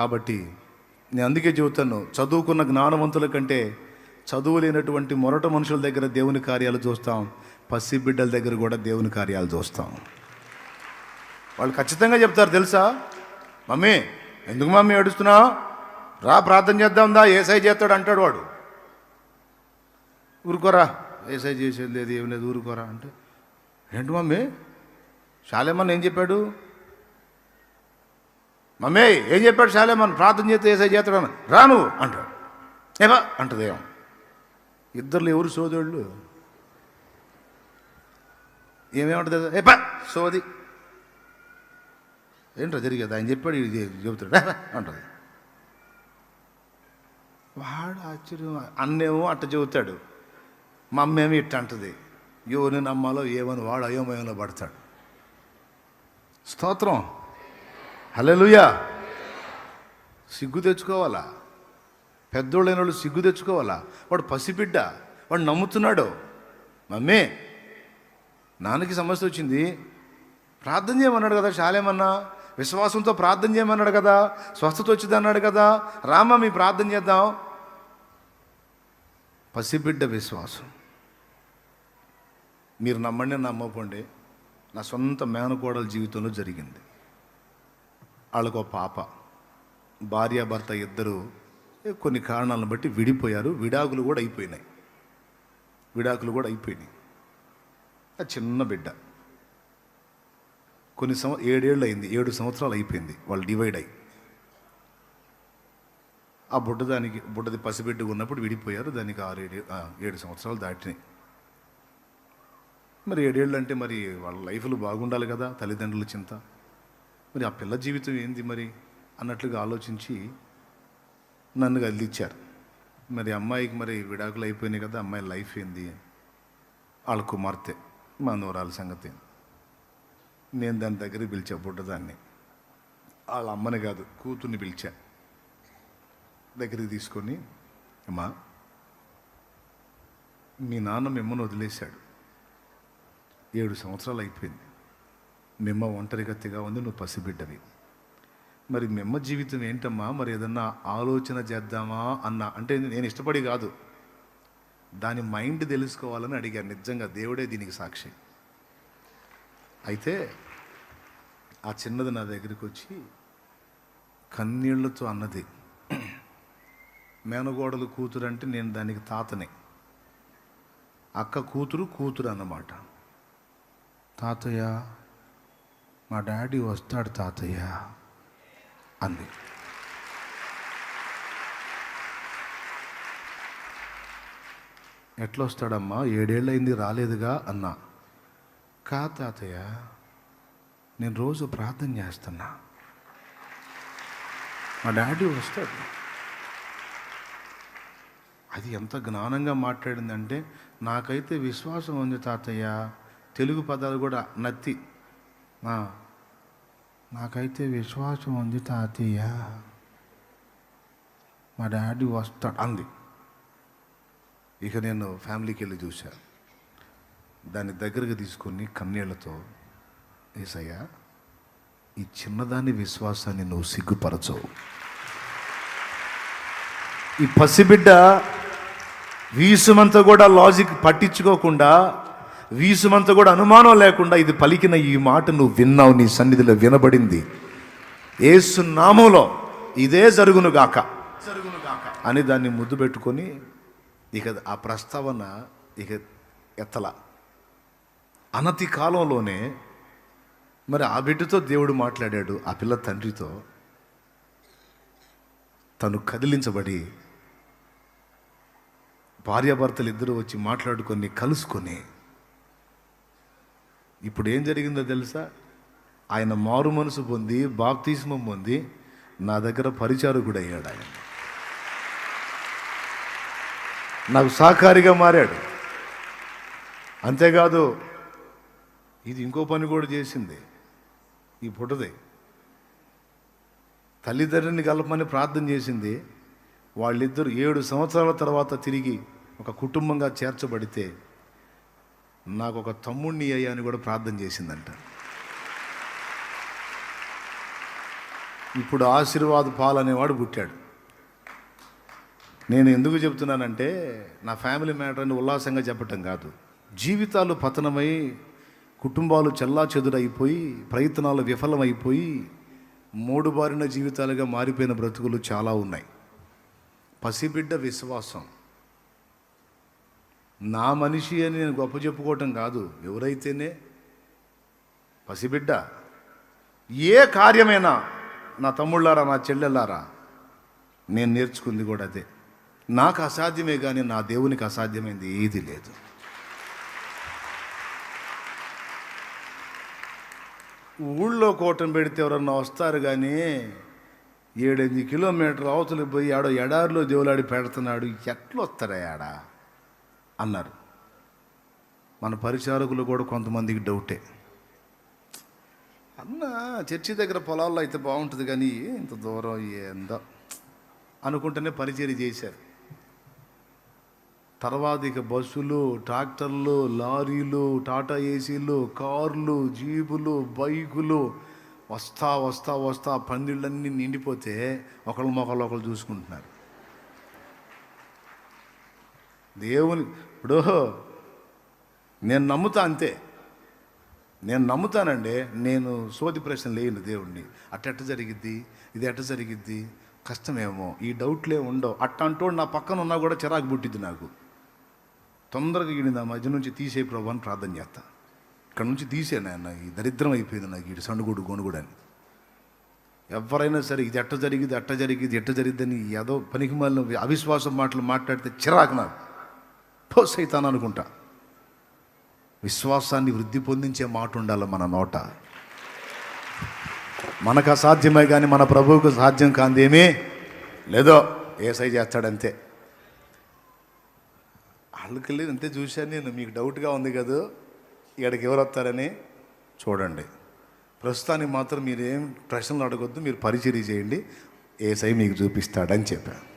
కాబట్టి నేను అందుకే చెబుతాను చదువుకున్న జ్ఞానవంతుల కంటే చదువు లేనటువంటి మొరట మనుషుల దగ్గర దేవుని కార్యాలు చూస్తాం పసి బిడ్డల దగ్గర కూడా దేవుని కార్యాలు చూస్తాం. వాళ్ళు ఖచ్చితంగా చెప్తారు తెలుసా? మమ్మీ ఎందుకు మమ్మీ ఏడుస్తున్నావు రా ప్రార్థన చేద్దాం దా ఏసై చేస్తాడు అంటాడు వాడు. ఊరుకోరా ఏసై చేసేది లేదు ఏం లేదు ఊరుకోరా అంటే ఏంటి మమ్మీ? శాలేమన్ ఏం చెప్పాడు? మమ్మీ ఏం చెప్పాడు చాలే మనం ప్రార్థన చేస్తే ఏసై చేస్తాడు రాను అంటాడు. ఏవా అంటది ఏమో. ఇద్దరు ఎవరు సోదరుళ్ళు? ఏమేమంటది ఏపా సోది. ఏంటో జరిగేది ఆయన చెప్పాడు ఇది చెబుతాడు అంటది. వాడు ఆశ్చర్యం. అన్నేమో అట్ట చెబుతాడు. మమ్మేమి ఇట్ట అంటది. ఎవరిని నమ్మాలో ఏమని వాడు అయోమయంలో పడతాడు. స్తోత్రం. హల్లెలూయా. సిగ్గు తెచ్చుకోవాలా? పెద్దోళ్ళైన వాళ్ళు సిగ్గు తెచ్చుకోవాలా? వాడు పసిబిడ్డ వాడు నమ్ముతున్నాడు. మమ్మీ నాన్నకి సమస్య వచ్చింది. ప్రార్థన చేయమన్నాడు కదా శాలేమన్నా? విశ్వాసంతో ప్రార్థన చేయమన్నాడు కదా? స్వస్థత వచ్చింది అన్నాడు కదా? రామ మీ ప్రార్థన చేద్దాం. పసిబిడ్డ విశ్వాసం. మీరు నమ్మండి నమ్మకండి నా సొంత మేనకోడల జీవితంలో జరిగింది. వాళ్ళకు ఒక పాప భార్యాభర్త ఇద్దరు కొన్ని కారణాలను బట్టి విడిపోయారు. విడాకులు కూడా అయిపోయినాయి. విడాకులు కూడా అయిపోయినాయి. ఆ చిన్న బిడ్డ కొన్ని సంవ ఏడేళ్ళు అయింది. ఏడు సంవత్సరాలు అయిపోయింది. వాళ్ళు డివైడ్ అయ్యి. ఆ బుడ్డ దానికి బుడ్డది పసిబిడ్డ ఉన్నప్పుడు విడిపోయారు. దానికి ఆరు ఏడు ఏడు సంవత్సరాలు దాటినాయి. మరి ఏడేళ్ళు అంటే మరి వాళ్ళ లైఫ్లు బాగుండాలి కదా తల్లిదండ్రుల చింత. మరి ఆ పిల్ల జీవితం ఏంది మరి అన్నట్లుగా ఆలోచించి నన్ను కదిలిచ్చారు. మరి అమ్మాయికి మరి విడాకులు అయిపోయినాయి కదా అమ్మాయి లైఫ్ ఏంది? వాళ్ళ కుమార్తె మా నూరాల సంగతి నేను దాని దగ్గర పిలిచా బుడ్డదాన్ని. వాళ్ళ అమ్మని కాదు కూతుర్ని పిలిచా. దగ్గరికి తీసుకొని అమ్మా మీ నాన్న మిమ్మల్ని వదిలేశాడు. ఏడు సంవత్సరాలు అయిపోయింది. మిమ్మ ఒంటరిగతిగా ఉంది నువ్వు పసిబిడ్డవి. మరి మిమ్మ జీవితం ఏంటమ్మా? మరి ఏదన్నా ఆలోచన చేద్దామా అన్న? అంటే నేను ఇష్టపడి కాదు. దాని మైండ్ తెలుసుకోవాలని అడిగాను నిజంగా దేవుడే దీనికి సాక్షి. అయితే ఆ చిన్నది నా దగ్గరికి వచ్చి కన్నీళ్ళతో అన్నది. మేనగోడలు కూతురు అంటే నేను దానికి తాతనే. అక్క కూతురు కూతురు అన్నమాట. తాతయ్య మా డాడీ వస్తాడు తాతయ్య అంది. ఎట్లా వస్తాడమ్మా ఏడేళ్ళయింది రాలేదుగా అన్నా. కా తాతయ్య నేను రోజు ప్రార్థన చేస్తున్నా. మా డాడీ వస్తాడు. అది ఎంత జ్ఞానంగా మాట్లాడిందంటే నాకైతే విశ్వాసం ఉంది తాతయ్య. తెలుగు పదాలు కూడా నత్తి. నా నాకైతే విశ్వాసం ఉంది తాతయ్య. మా డాడీ వస్తాడు అంది. ఇక నేను ఫ్యామిలీకి వెళ్ళి చూశా. దాన్ని దగ్గరకు తీసుకొని కన్నీళ్ళతో ఏసయ్యా ఈ చిన్నదాని విశ్వాసాన్ని నువ్వు సిగ్గుపరచవు. ఈ పసిబిడ్డ వీసుమంతా కూడా లాజిక్ పట్టించుకోకుండా వీసుమంతా కూడా అనుమానం లేకుండా ఇది పలికిన ఈ మాట నువ్వు విన్నావు నీ సన్నిధిలో వినబడింది. ఏసు నామంలో ఇదే జరుగును గాక. అని దాన్ని ముద్దు పెట్టుకొని ఇక ఆ ప్రస్తావన ఇక ఎత్తల. అనతి కాలంలోనే మరి ఆ బిడ్డతో దేవుడు మాట్లాడాడు ఆ పిల్ల తండ్రితో. తను కదిలించబడి భార్యాభర్తలు ఇద్దరు వచ్చి మాట్లాడుకొని కలుసుకొని ఇప్పుడు ఏం జరిగిందో తెలుసా? ఆయన మారు మనసు పొంది బాప్తిస్మం పొంది నా దగ్గర పరిచారకుడు అయ్యాడు ఆయన. నాకు సహకారిగా మారాడు. అంతేకాదు ఇది ఇంకో పని కూడా చేసింది. ఈ పుట్టది తల్లిదండ్రుని కలపమని ప్రార్థన చేసింది. వాళ్ళిద్దరు ఏడు సంవత్సరాల తర్వాత తిరిగి ఒక కుటుంబంగా చేర్చబడితే నాకు ఒక తమ్ముడిని అయ్యా అని కూడా ప్రార్థన చేసిందంట. ఇప్పుడు ఆశీర్వాద పాల్ అనేవాడు పుట్టాడు. నేను ఎందుకు చెప్తున్నానంటే నా ఫ్యామిలీ మ్యాటర్ని ఉల్లాసంగా చెప్పటం కాదు. జీవితాలు పతనమై కుటుంబాలు చెల్లా చెదురైపోయి ప్రయత్నాలు విఫలమైపోయి మూడు బారిన జీవితాలుగా మారిపోయిన బ్రతుకులు చాలా ఉన్నాయి. పసిబిడ్డ విశ్వాసం. నా మనిషి అని నేను గొప్ప చెప్పుకోవటం కాదు. ఎవరైతేనే పసిబిడ్డ. ఏ కార్యమైనా నా తమ్ముళ్ళారా నా చెల్లెళ్ళారా నేను నేర్చుకుంది కూడా అదే. నాకు అసాధ్యమే కానీ నా దేవునికి అసాధ్యమైంది ఏది లేదు. ఊళ్ళో కోటం పెడితే ఎవరన్నా వస్తారు కానీ ఏడెనిమిది కిలోమీటర్లు అవతలకి పోయి ఆడో ఎడారిలో దేవులాడి పెడుతున్నాడు ఎట్లా వస్తారా ఆడ అన్నారు. మన పరిచారకులు కూడా కొంతమందికి డౌటే. అన్న చర్చి దగ్గర పొలాల్లో అయితే బాగుంటుంది కానీ ఇంత దూరం ఏందో అనుకుంటేనే పరిచయం చేశారు. తర్వాత ఇక బస్సులు ట్రాక్టర్లు లారీలు టాటా ఏసీలు కార్లు జీపులు బైకులు వస్తా వస్తా వస్తా పందిళ్ళన్నీ నిండిపోతే ఒకళ్ళు మొక్కలు ఒకళ్ళు చూసుకుంటున్నారు. దేవుని ఇప్పుడు నేను నమ్ముతా అంతే. నేను నమ్ముతానండి నేను సోది ప్రశ్న లేను దేవుణ్ణి. అట్టెట్ట జరిగిద్ది? ఇది ఎట్ట జరిగిద్ది? కష్టమేమో ఈ డౌట్లే ఉండవు. అట్ట అంటూ నా పక్కన ఉన్నా కూడా చిరాకు పుట్టిద్ది నాకు. తొందరగా ఈయన నా మధ్య నుంచి తీసే ప్రభు అని ప్రార్థన చేస్తా. ఇక్కడ నుంచి తీసే నాయన ఈ దరిద్రం అయిపోయింది నాకు ఇటు సణుగుడు గొనుగుడు అని ఎవరైనా సరే ఇది ఎట్ట జరిగింది అట్ట జరిగింది ఎట్ట జరిగిందని ఏదో పనికి అవిశ్వాసం మాటలు మాట్లాడితే చిరాకు నాకు. పో సైతాన్ అనుకుంటా. విశ్వాసాన్ని వృద్ధి పొందించే మాట ఉండాలి మన నోట. మనకు అసాధ్యమే కానీ మన ప్రభువుకు సాధ్యం కాందేమీ లేదో ఏసై చేస్తాడంతే. వాళ్ళకి లేదు అంతే చూశాను నేను మీకు డౌట్గా ఉంది కదా? ఇక్కడికి ఎవరు వస్తారని? చూడండి. ప్రస్తుతానికి మాత్రం మీరేం ప్రశ్నలు అడగొద్దు మీరు పరిచర్య చేయండి. ఏసై మీకు చూపిస్తాడని చెప్పాను.